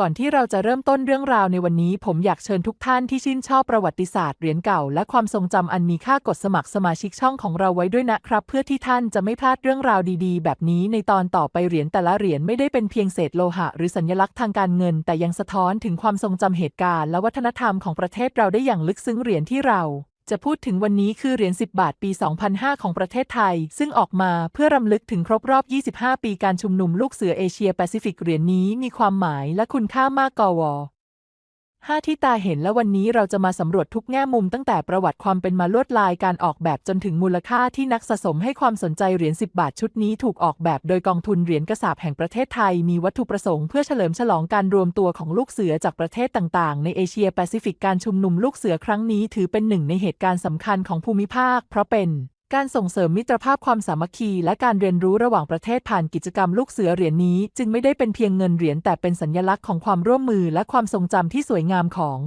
ก่อนที่เราจะเริ่มต้นเรื่องราวในวันนี้ ผมอยากเชิญทุกท่านที่ชื่นชอบประวัติศาสตร์เหรียญเก่า และความทรงจำอันมีค่ากดสมัครสมาชิกช่องของเราไว้ด้วยนะครับ เพื่อที่ท่านจะไม่พลาดเรื่องราวดีๆ แบบนี้ในตอนต่อไปเหรียญแต่ละเหรียญไม่ได้เป็นเพียงเศษโลหะ หรือสัญลักษณ์ทางการเงิน แต่ยังสะท้อนถึงความทรงจำเหตุการณ์และวัฒนธรรมของประเทศเราได้อย่างลึกซึ้งเหรียญที่เรา จะพูดถึงวันนี้คือเหรียญ 10 บาทปี 2005 ของประเทศไทย ซึ่งออกมาเพื่อรำลึกถึงครบรอบ 25 ปีการชุมนุมลูกเสือเอเชียแปซิฟิกเหรียญนี้มีความหมายและคุณค่ามากกว ห้าที่ตาเห็นและวันนี้เราจะมาสำรวจทุกแง่มุมตั้งแต่ประวัติความเป็นมาลวดลายการออกแบบจนถึงมูลค่าที่นักสะสมให้ความสนใจเหรียญ10 บาทชุดนี้ถูกออกแบบโดยกองทุนเหรียญกระสาบแห่งประเทศไทย มีวัตถุประสงค์เพื่อเฉลิมฉลองการรวมตัวของลูกเสือจากประเทศต่างๆ ในเอเชียแปซิฟิกการชุมนุมลูกเสือครั้งนี้ถือเป็นหนึ่งในเหตุการณ์สำคัญของภูมิภาค เพราะเป็น การส่งเสริมมิตรภาพความสามัคคีและการเรียนรู้ระหว่างประเทศผ่านกิจกรรมลูกเสือเหรียญนี้ จึงไม่ได้เป็นเพียงเงินเหรียญแต่เป็นสัญลักษณ์ของความร่วมมือและความทรงจำที่สวยงามของ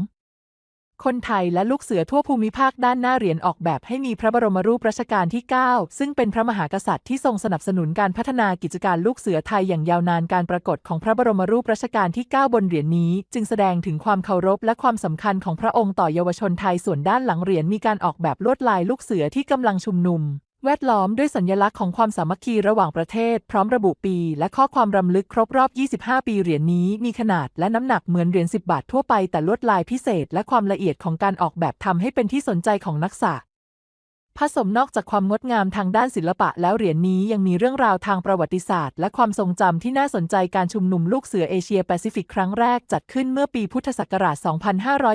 คนไทยและลูกเสือทั่วภูมิภาคด้านหน้าเหรียญออกแบบให้มีพระบรมรูปรัชกาลที่ 9 ซึ่งเป็นพระมหากษัตริย์ที่ทรงสนับสนุนการพัฒนากิจการลูกเสือไทยอย่างยาวนานการปรากฏของพระบรมรูปรัชกาลที่ 9 บนเหรียญนี้ จึงแสดงถึงความเคารพและความสำคัญของพระองค์ต่อเยาวชนไทยส่วนด้านหลังเหรียญมีการออกแบบลวดลายลูกเสือที่กำลังชุมนุม แวดล้อมด้วยสัญลักษณ์ของความสามัคคีระหว่างประเทศ พร้อมระบุปี และข้อความรำลึกครบรอบ 25 ปีเหรียญนี้มีขนาดและน้ำหนักเหมือนเหรียญ10 บาททั่วไปแต่ลวดลายพิเศษ และความละเอียดของการออกแบบทำให้เป็นที่สนใจของนักศึกษา ผสมนอกจากความงดงามทางด้านศิลปะแล้วเหรียญนี้ยังมีเรื่องราวทางประวัติศาสตร์ และความทรงจำที่น่าสนใจการชุมนุมลูกเสือเอเชียแปซิฟิกครั้งแรกจัดขึ้นเมื่อปีพุทธศักราช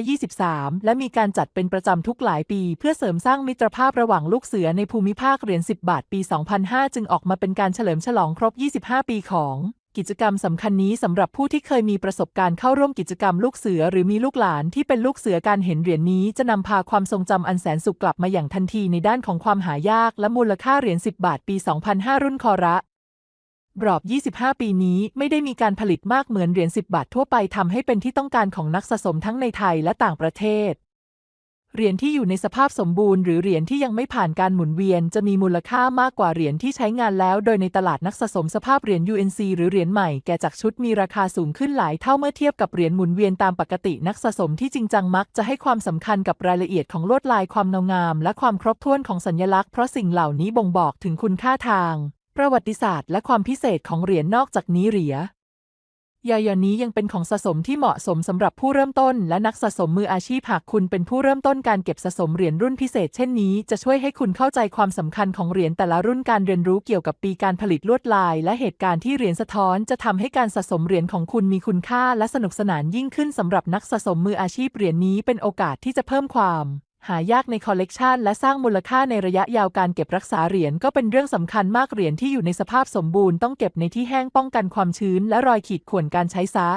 2523 และมีการจัดเป็นประจำทุกหลายปี เพื่อเสริมสร้างมิตรภาพระหว่างลูกเสือในภูมิภาคเหรียญ10 บาทปี 2005 จึงออกมาเป็นการเฉลิมฉลองครบ 25 ปีของ กิจกรรมสำคัญนี้สำหรับผู้ที่เคยมีประสบการณ์เข้าร่วมกิจกรรมลูกเสือหรือมีลูกหลานที่เป็นลูกเสือการเห็นเหรียญนี้จะนำพาความทรงจำอันแสนสุขกลับมาอย่างทันทีในด้านของความหายากและมูลค่าเหรียญ10 บาทปี 2005 รุ่นคอระบรอบ 25 ปีนี้ไม่ได้มีการผลิตมากเหมือนเหรียญ10 บาททั่วไปทำให้เป็นที่ต้องการของนักสะสมทั้งในไทยและต่างประเทศ เหรียญที่อยู่ในสภาพสมบูรณ์หรือเหรียญที่ยังไม่ผ่านการหมุนเวียน จะมีมูลค่ามากกว่าเหรียญที่ใช้งานแล้ว โดยในตลาดนักสะสมสภาพเหรียญ UNC หรือเหรียญใหม่แก่จากชุดมีราคาสูงขึ้นหลายเท่าเมื่อเทียบกับเหรียญหมุนเวียนตามปกตินักสะสมที่จริงจังมักจะให้ความสำคัญกับรายละเอียดของลวดลายความเงางาม และความครบถ้วนของสัญลักษณ์เพราะสิ่งเหล่านี้บ่งบอกถึงคุณค่าทาง ประวัติศาสตร์ และความพิเศษของเหรียญนอกจากนี้เหรียญ ยายนนี้ยังเป็นของสะสมที่เหมาะสมสำหรับผู้เริ่มต้น และนักสะสมมืออาชีพหากคุณเป็นผู้เริ่มต้นการเก็บสะสมเหรียญรุ่นพิเศษเช่นนี้จะช่วยให้คุณเข้าใจความสำคัญของเหรียญแต่ละรุ่นการเรียนรู้เกี่ยวกับปีการผลิตลวดลาย และเหตุการณ์ที่เหรียญสะท้อน จะทำให้การสะสมเหรียญของคุณมีคุณค่าและสนุกสนานยิ่งขึ้นสำหรับนักสะสมมืออาชีพเหรียญนี้เป็นโอกาสที่จะเพิ่มความ หายากในคอลเลกชันและสร้างมูลค่าในระยะยาวการเก็บรักษาเหรียญก็เป็นเรื่องสำคัญมากเหรียญที่อยู่ในสภาพสมบูรณ์ต้องเก็บในที่แห้งป้องกันความชื้นและรอยขีดข่วนการใช้ซะ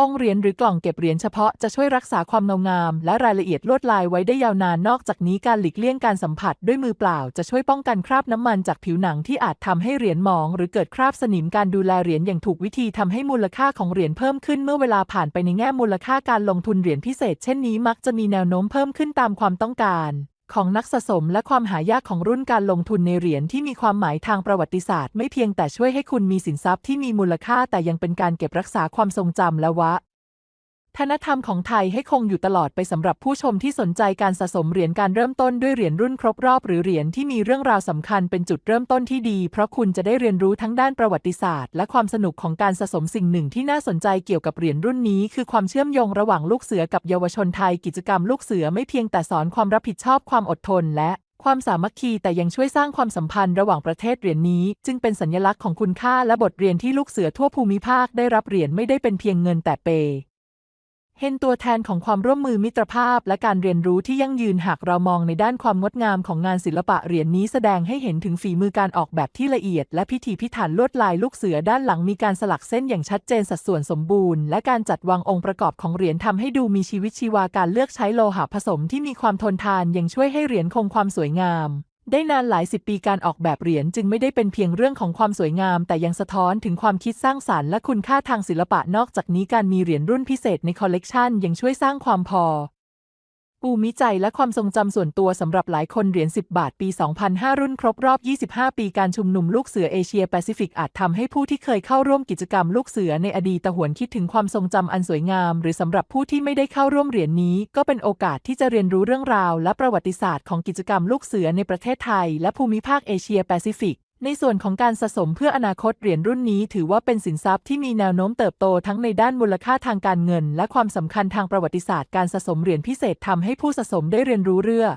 องค์เหรียญหรือกล่องเก็บเหรียญเฉพาะจะช่วยรักษาความเงางาม และรายละเอียดลวดลายไว้ได้ยาวนานนอกจากนี้การหลีกเลี่ยงการสัมผัสด้วยมือเปล่า จะช่วยป้องกันคราบน้ำมันจากผิวหนังที่อาจทำให้เหรียญหมอง หรือเกิดคราบสนิมการดูแลเหรียญอย่างถูกวิธีทำให้มูลค่าของเหรียญเพิ่มขึ้นเมื่อเวลาผ่านไปในแง่มูลค่าการลงทุนเหรียญพิเศษ เช่นนี้มักจะมีแนวโน้มเพิ่มขึ้นตามความต้องการ ของนักสะสมและความหายากของรุ่นการลงทุนในเหรียญที่มีความหมายทางประวัติศาสตร์ ไม่เพียงแต่ช่วยให้คุณมีสินทรัพย์ที่มีมูลค่าแต่ยังเป็นการเก็บรักษาความทรงจำและวะ ฒนธรรมของไทยให้คงอยู่ตลอดไปสำหรับผู้ชมที่สนใจการสะสมเหรียญการเริ่มต้นด้วยเหรียญรุ่นครบรอบหรือเหรียญที่มีเรื่องราวสำคัญเป็นจุดเริ่มต้นที่ดี เพราะคุณจะได้เรียนรู้ทั้งด้านประวัติศาสตร์ และความสนุกของการสะสมสิ่งหนึ่งที่น่าสนใจเกี่ยวกับเหรียญรุ่นนี้ คือความเชื่อมโยงระหว่างลูกเสือกับเยาวชนไทยกิจกรรมลูกเสือไม่เพียงแต่สอนความรับผิดชอบความอดทนและความสามัคคีแต่ยังช่วยสร้างความสัมพันธ์ระหว่างประเทศเหรียญนี้ จึงเป็นสัญลักษณ์ของคุณค่าและบทเรียนที่ลูกเสือทั่วภูมิภาคได้รับเหรียญไม่ได้เป็นเพียงเงินแต่เป เห็นตัวแทนของความร่วมมือมิตรภาพและการเรียนรู้ที่ยั่งยืนหากเรามองในด้านความงดงามของงานศิลปะเหรียญนี้แสดงให้เห็นถึงฝีมือการออกแบบที่ละเอียด และพิถีพิถันลวดลายลูกเสือด้านหลังมีการสลักเส้นอย่างชัดเจนสัดส่วนสมบูรณ์ และการจัดวางองค์ประกอบของเหรียญทำให้ดูมีชีวิตชีวาการเลือกใช้โลหะผสมที่มีความทนทานยังช่วยให้เหรียญคงความสวยงาม ได้นานหลายสิบปีการออกแบบเหรียญจึงไม่ได้เป็นเพียงเรื่องของความสวยงาม แต่ยังสะท้อนถึงความคิดสร้างสารรค์และคุณค่าทางศิลปะนอกจากนี้การมีเหรียญรุ่นพิเศษในคอลเลกชันยังช่วยสร้างความพอ ปูมิใจและความทรงจำส่วนตัวสำหรับหลายคนเหรียญ 10 บาทปี 2005 รุ่นครบรอบ 25 ปีการชุมนุมลูกเสือเอเชียแปซิฟิกอาจทำให้ผู้ที่เคยเข้าร่วมกิจกรรมลูกเสือในอดีตหวนคิดถึงความทรงจำอันสวยงาม หรือสำหรับผู้ที่ไม่ได้เข้าร่วมเหรียญนี้ ก็เป็นโอกาสที่จะเรียนรู้เรื่องราว และประวัติศาสตร์ของกิจกรรมลูกเสือในประเทศไทย และภูมิภาคเอเชียแปซิฟิก ในส่วนของการสะสมเพื่ออนาคตเหรียญรุ่นนี้ ถือว่าเป็นสินทรัพย์ที่มีแนวโน้มเติบโตทั้งในด้านมูลค่าทางการเงิน และความสำคัญทางประวัติศาสตร์การสะสมเหรียญพิเศษทำให้ผู้สะสมได้เรียนรู้เรื่อง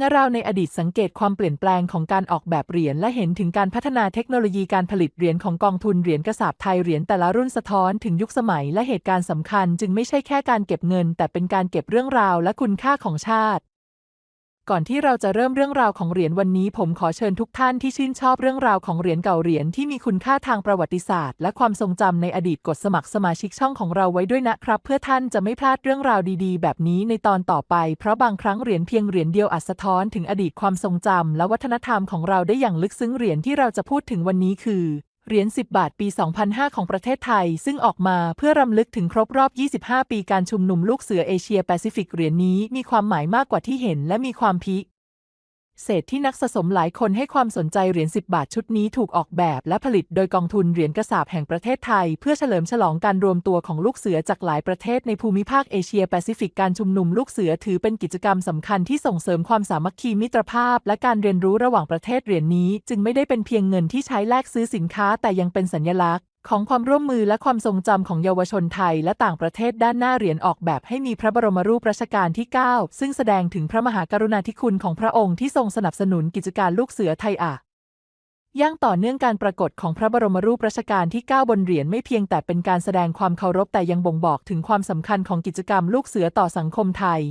งาราวในอดีตสังเกตความเปลี่ยนแปลงของการออกแบบเหรียญและเห็นถึงการพัฒนาเทคโนโลยีการผลิตเหรียญของกองทุนเหรียญกระสาบไทยเหรียญแต่ละรุ่นสะท้อนถึงยุคสมัยและเหตุการณ์สำคัญ จึงไม่ใช่แค่การเก็บเงิน แต่เป็นการเก็บเรื่องราวและคุณค่าของชาติ ก่อนที่เราจะเริ่มเรื่องราวของเหรียญวันนี้ ผมขอเชิญทุกท่านที่ชื่นชอบเรื่องราวของเหรียญเก่าเหรียญที่มีคุณค่าทางประวัติศาสตร์ และความทรงจำในอดีตกดสมัครสมาชิกช่องของเราไว้ด้วยนะครับ เพื่อท่านจะไม่พลาดเรื่องราวดีๆ แบบนี้ในตอนต่อไป เพราะบางครั้งเหรียญเพียงเหรียญเดียวอาจสะท้อนถึงอดีตความทรงจำและวัฒนธรรมของเราได้อย่างลึกซึ้งเหรียญที่เราจะพูดถึงวันนี้คือ เหรียญ 10 บาทปี 2005 ของประเทศไทย ซึ่งออกมาเพื่อรำลึกถึงครบรอบ 25 ปีการชุมนุมลูกเสือเอเชียแปซิฟิกเหรียญนี้มีความหมายมากกว่าที่เห็นและมีความพิ เศษที่นักสะสมหลายคนให้ความสนใจเหรียญ10 บาทชุดนี้ถูกออกแบบและผลิตโดยกองทุนเหรียญกระสาบแห่งประเทศไทย เพื่อเฉลิมฉลองการรวมตัวของลูกเสือจากหลายประเทศในภูมิภาคเอเชียแปซิฟิกการชุมนุมลูกเสือถือเป็นกิจกรรมสำคัญที่ส่งเสริมความสามัคคีมิตรภาพ และการเรียนรู้ระหว่างประเทศเหรียญนี้ จึงไม่ได้เป็นเพียงเงินที่ใช้แลกซื้อสินค้าแต่ยังเป็นสัญลักษณ์ ของความร่วมมือและความทรงจำของเยาวชนไทยและต่างประเทศด้านหน้าเหรียญออกแบบให้มีพระบรมรูปรัชกาลที่ 9 ซึ่งแสดงถึงพระมหากรุณาธิคุณของพระองค์ที่ทรงสนับสนุนกิจการลูกเสือไทยอะย่างต่อเนื่องการปรากฏของพระบรมรูปรัชกาลที่ 9 บนเหรียญไม่เพียงแต่เป็นการแสดงความเคารพแต่ยังบ่งบอกถึงความสำคัญของกิจกรรมลูกเสือต่อสังคมไทย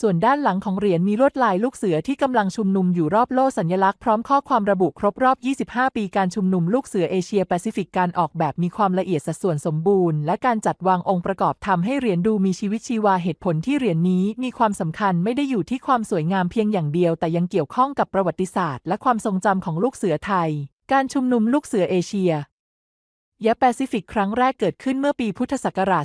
ส่วนด้านหลังของเหรียญมีลวดลายลูกเสือที่กำลังชุมนุมอยู่รอบโล่สัญลักษณ์พร้อมข้อความระบุครบรอบ 25 ปีการชุมนุมลูกเสือเอเชียแปซิฟิกการออกแบบมีความละเอียดสัดส่วนสมบูรณ์ และการจัดวางองค์ประกอบทำให้เหรียญดูมีชีวิตชีวาเหตุผลที่เหรียญนี้มีความสำคัญไม่ได้อยู่ที่ความสวยงามเพียงอย่างเดียว แต่ยังเกี่ยวข้องกับประวัติศาสตร์ และความทรงจำของลูกเสือไทย การชุมนุมลูกเสือเอเชีย ยะแปซิฟิกครั้งแรกเกิดขึ้นเมื่อปีพุทธศักราช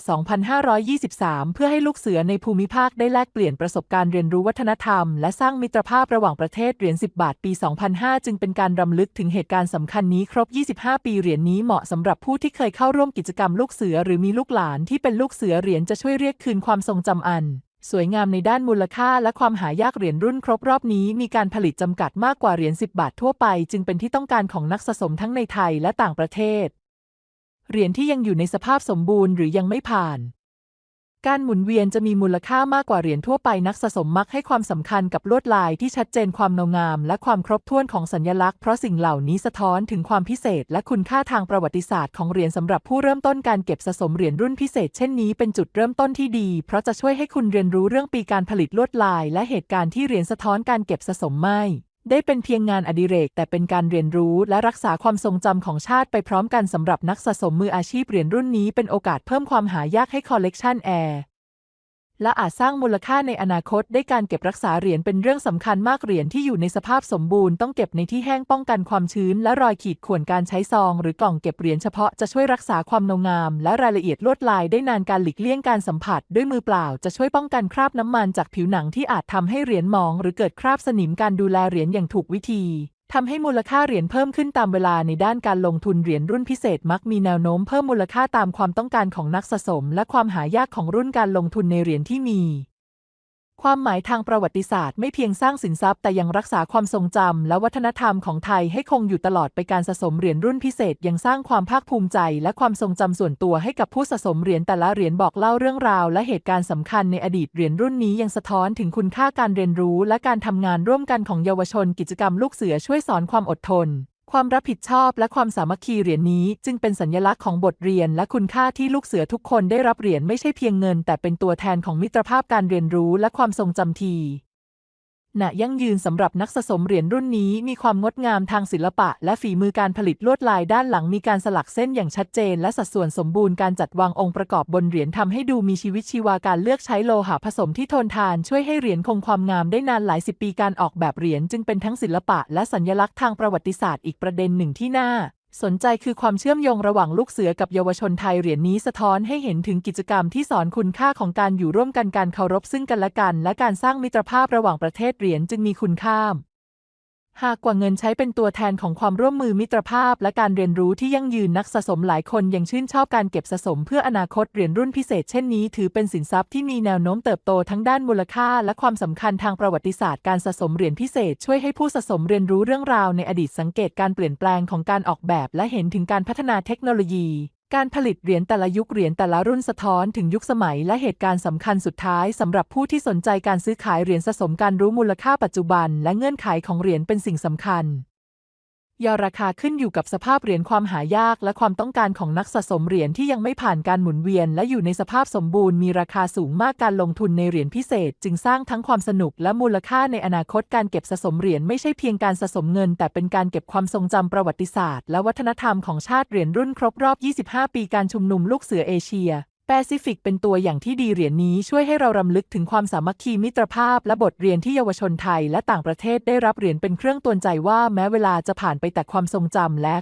2523 เพื่อให้ลูกเสือในภูมิภาคได้แลกเปลี่ยนประสบการณ์เรียนรู้วัฒนธรรม และสร้างมิตรภาพระหว่างประเทศเหรียญ 10 บาทปี 2005 จึงเป็นการรำลึกถึงเหตุการณ์สำคัญนี้ครบ 25 ปีเหรียญนี้เหมาะสำหรับผู้ที่เคยเข้าร่วมกิจกรรมลูกเสือหรือมีลูกหลานที่เป็นลูกเสือเหรียญจะช่วยเรียกคืนความทรงจำอันสวยงามในด้านมูลค่าและความหายากเหรียญรุ่นครบรอบนี้มีการผลิตจำกัดมากกว่าเหรียญ 10 บาททั่วไป จึงเป็นที่ต้องการของนักสะสมทั้งในไทยและต่างประเทศ เหรียญที่ยังอยู่ในสภาพสมบูรณ์หรือยังไม่ผ่าน การหมุนเวียนจะมีมูลค่ามากกว่าเหรียญทั่วไปนักสะสมมักให้ความสำคัญกับลวดลายที่ชัดเจนความเงางาม และความครบถ้วนของสัญลักษณ์เพราะสิ่งเหล่านี้สะท้อนถึงความพิเศษ และคุณค่าทางประวัติศาสตร์ของเหรียญสำหรับผู้เริ่มต้นการเก็บสะสมเหรียญรุ่นพิเศษเช่นนี้เป็นจุดเริ่มต้นที่ดี เพราะจะช่วยให้คุณเรียนรู้เรื่องปีการผลิตลวดลาย และเหตุการณ์ที่เหรียญสะท้อนการเก็บสะสมไม่ ได้เป็นเพียงงานอดิเรกแต่เป็นการเรียนรู้และรักษาความทรงจำของชาติไปพร้อมกันสำหรับนักสะสมมืออาชีพเหรียญรุ่นนี้เป็นโอกาสเพิ่มความหายากให้คอลเลกชันแอร์ และอาจสร้างมูลค่าในอนาคตได้การเก็บรักษาเหรียญเป็นเรื่องสำคัญมากเหรียญที่อยู่ในสภาพสมบูรณ์ต้องเก็บในที่แห้งป้องกันความชื้น และรอยขีดข่วนการใช้ซอง หรือกล่องเก็บเหรียญเฉพาะจะช่วยรักษาความเงางาม และรายละเอียดลวดลายได้นานการหลีกเลี่ยงการสัมผัส ด้วยมือเปล่าจะช่วยป้องกันคราบน้ำมันจากผิวหนังที่อาจทำให้เหรียญมอง หรือเกิดคราบสนิมการดูแลเหรียญอย่างถูกวิธี ทำให้มูลค่าเหรียญเพิ่มขึ้นตามเวลาในด้านการลงทุนเหรียญรุ่นพิเศษมักมีแนวโน้มเพิ่มมูลค่าตามความต้องการของนักสะสม และความหายากของรุ่นการลงทุนในเหรียญที่มี ความหมายทางประวัติศาสตร์ไม่เพียงสร้างสินทรัพย์แต่ยังรักษาความทรงจำและวัฒนธรรมของไทยให้คงอยู่ตลอดไปการสะสมเหรียญรุ่นพิเศษยังสร้างความภาคภูมิใจ และความทรงจำส่วนตัวให้กับผู้สะสมเหรียญแต่ละเหรียญบอกเล่าเรื่องราว และเหตุการณ์สำคัญในอดีตเหรียญรุ่นนี้ยังสะท้อนถึงคุณค่าการเรียนรู้ และการทำงานร่วมกันของเยาวชนกิจกรรมลูกเสือช่วยสอนความอดทน ความรับผิดชอบและความสามัคคีเหรียญนี้จึงเป็นสัญลักษณ์ของบทเรียนและคุณค่าที่ลูกเสือทุกคนได้รับเหรียญไม่ใช่เพียงเงิน แต่เป็นตัวแทนของมิตรภาพการเรียนรู้และความทรงจำที ณยั่งยืนสำหรับนักสะสมเหรียญรุ่นนี้มีความงดงามทางศิลปะ และฝีมือการผลิตลวดลายด้านหลังมีการสลักเส้นอย่างชัดเจน และสัดส่วนสมบูรณ์การจัดวางองค์ประกอบบนเหรียญทำให้ดูมีชีวิตชีวาการเลือกใช้โลหะผสมที่ทนทาน ช่วยให้เหรียญคงความงามได้นานหลายสิบปีการออกแบบเหรียญจึงเป็นทั้งศิลปะ และสัญลักษณ์ทางประวัติศาสตร์อีกประเด็นหนึ่งที่น่า สนใจคือความเชื่อมโยงระหว่างลูกเสือกับเยาวชนไทยเหรียญนี้สะท้อนให้เห็นถึงกิจกรรมที่สอนคุณค่าของการอยู่ร่วมกันการเคารพซึ่งกันและกัน และการสร้างมิตรภาพระหว่างประเทศเหรียญจึงมีคุณค่า หากกว่าเงินใช้เป็นตัวแทนของความร่วมมือมิตรภาพ และการเรียนรู้ที่ยั่งยืนนักสะสมหลายคนยังชื่นชอบการเก็บสะสมเพื่ออนาคตเหรียญรุ่นพิเศษเช่นนี้ถือเป็นสินทรัพย์ที่มีแนวโน้มเติบโตทั้งด้านมูลค่า และความสำคัญทางประวัติศาสตร์การสะสมเหรียญพิเศษ ช่วยให้ผู้สะสมเรียนรู้เรื่องราวในอดีตสังเกตการเปลี่ยนแปลงของการออกแบบ และเห็นถึงการพัฒนาเทคโนโลยี การผลิตเหรียญแต่ละยุคเหรียญแต่ละรุ่นสะท้อนถึงยุคสมัยและเหตุการณ์สำคัญสุดท้ายสำหรับผู้ที่สนใจการซื้อขายเหรียญสะสมการรู้มูลค่าปัจจุบัน และเงื่อนไขของเหรียญเป็นสิ่งสำคัญ ยอราคาขึ้นอยู่กับสภาพเหรียญความหายากและความต้องการของนักสะสมเหรียญที่ยังไม่ผ่านการหมุนเวียน และอยู่ในสภาพสมบูรณ์มีราคาสูงมากการลงทุนในเหรียญพิเศษ จึงสร้างทั้งความสนุกและมูลค่าในอนาคตการเก็บสะสมเหรียญไม่ใช่เพียงการสะสมเงิน แต่เป็นการเก็บความทรงจำประวัติศาสตร์ และวัฒนธรรมของชาติเหรียญรุ่นครบรอบ 25 ปีการชุมนุมลูกเสือเอเชีย แปซิฟิกเป็นตัวอย่างที่ดีเหรียญนี้ช่วยให้เรารำลึกถึงความสามัคคีมิตรภาพ และบทเรียนที่เยาวชนไทยและต่างประเทศได้รับเหรียญเป็นเครื่องตวนใจว่าแม้เวลาจะผ่านไปแต่ความทรงจำและ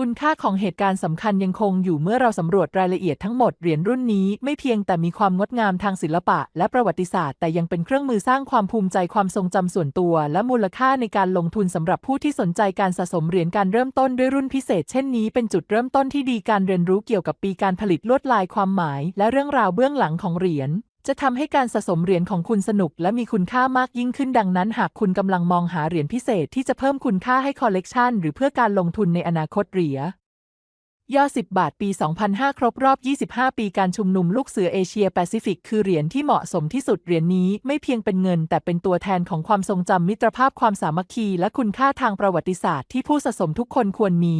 คุณค่าของเหตุการณ์สำคัญยังคงอยู่เมื่อเราสำรวจรายละเอียดทั้งหมดเหรียญรุ่นนี้ไม่เพียงแต่มีความงดงามทางศิลปะ และประวัติศาสตร์ แต่ยังเป็นเครื่องมือสร้างความภูมิใจความทรงจำส่วนตัว และมูลค่าในการลงทุนสำหรับผู้ที่สนใจการสะสมเหรียญการเริ่มต้นด้วยรุ่นพิเศษ เช่นนี้เป็นจุดเริ่มต้นที่ดีการเรียนรู้เกี่ยวกับปีการผลิตลวดลายความหมาย และเรื่องราวเบื้องหลังของเหรียญ จะทำให้การสะสมเหรียญของคุณสนุกและมีคุณค่ามากยิ่งขึ้นดังนั้น หากคุณกำลังมองหาเหรียญพิเศษที่จะเพิ่มคุณค่าให้คอลเลกชันหรือเพื่อการลงทุนในอนาคตเหรียญย่อ 10 บาท ปี 2005 ครบรอบ 25 ปีการชุมนุมลูกเสือเอเชียแปซิฟิก คือเหรียญที่เหมาะสมที่สุด เหรียญนี้ไม่เพียงเป็นเงิน แต่เป็นตัวแทนของความทรงจำมิตรภาพความสามัคคี และคุณค่าทางประวัติศาสตร์ที่ผู้สะสมทุกคนควรมี